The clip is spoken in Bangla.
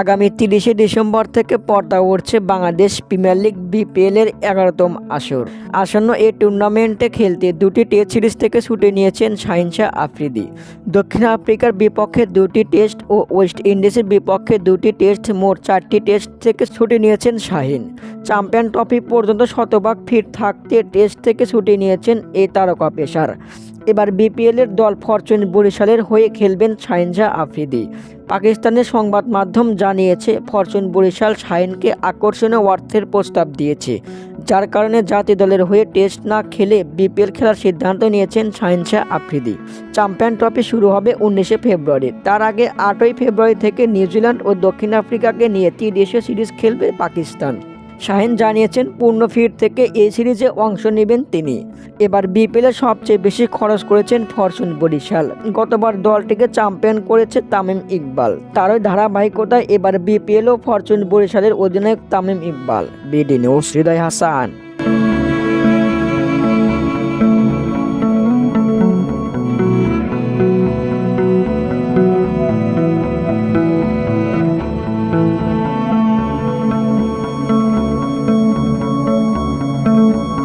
আগামী তিরিশে ডিসেম্বর থেকে পর্দা উঠছে বাংলাদেশ প্রিমিয়ার লিগ বিপিএল এর এগারোতম আসর। আসন্ন এই টুর্নামেন্টে খেলতে দুটি টেস্ট সিরিজ থেকে ছুটে নিয়েছেন শাহিনশাহ আফ্রিদি। দক্ষিণ আফ্রিকার বিপক্ষে দুটি টেস্ট ও ওয়েস্ট ইন্ডিজের বিপক্ষে দুটি টেস্ট, মোট চারটি টেস্ট থেকে ছুটে নিয়েছেন শাহিন। চ্যাম্পিয়ন ট্রফি পর্যন্ত শতভাগ ফিট থাকতে টেস্ট থেকে ছুটে নিয়েছেন এই তারকা পেসার। এবার বিপিএলের দল ফরচুন বরিশালের হয়ে খেলবেন শাহিনশাহ আফ্রিদি। পাকিস্তানের সংবাদ মাধ্যম জানিয়েছে, ফরচুন বরিশাল শাহিনকে আকর্ষণীয় অর্থের প্রস্তাব দিয়েছে, যার কারণে জাতীয় দলের হয়ে টেস্ট না খেলে বিপিএল খেলার সিদ্ধান্ত নিয়েছেন শাহিন শাহ আফ্রিদি। চ্যাম্পিয়ন ট্রফি শুরু হবে উনিশে ফেব্রুয়ারি। তার আগে আটই ফেব্রুয়ারি থেকে নিউজিল্যান্ড ও দক্ষিণ আফ্রিকাকে নিয়ে ত্রিদেশীয় সিরিজ খেলবে পাকিস্তান। শাহিন জানিয়েছেন, পূর্ণ ফিট থেকে এই সিরিজে অংশ নেবেন তিনি। এবার বিপিএলে সবচেয়ে বেশি খরচ করেছেন ফরচুন বরিশাল। গতবার দলটিকে চ্যাম্পিয়ন করেছে তামিম ইকবাল। তারই ধারাবাহিকতায় এবার বিপিএল ও ফরচুন বরিশালের অধিনায়ক Tamim Iqbal. BD news, Hridoy Hasan.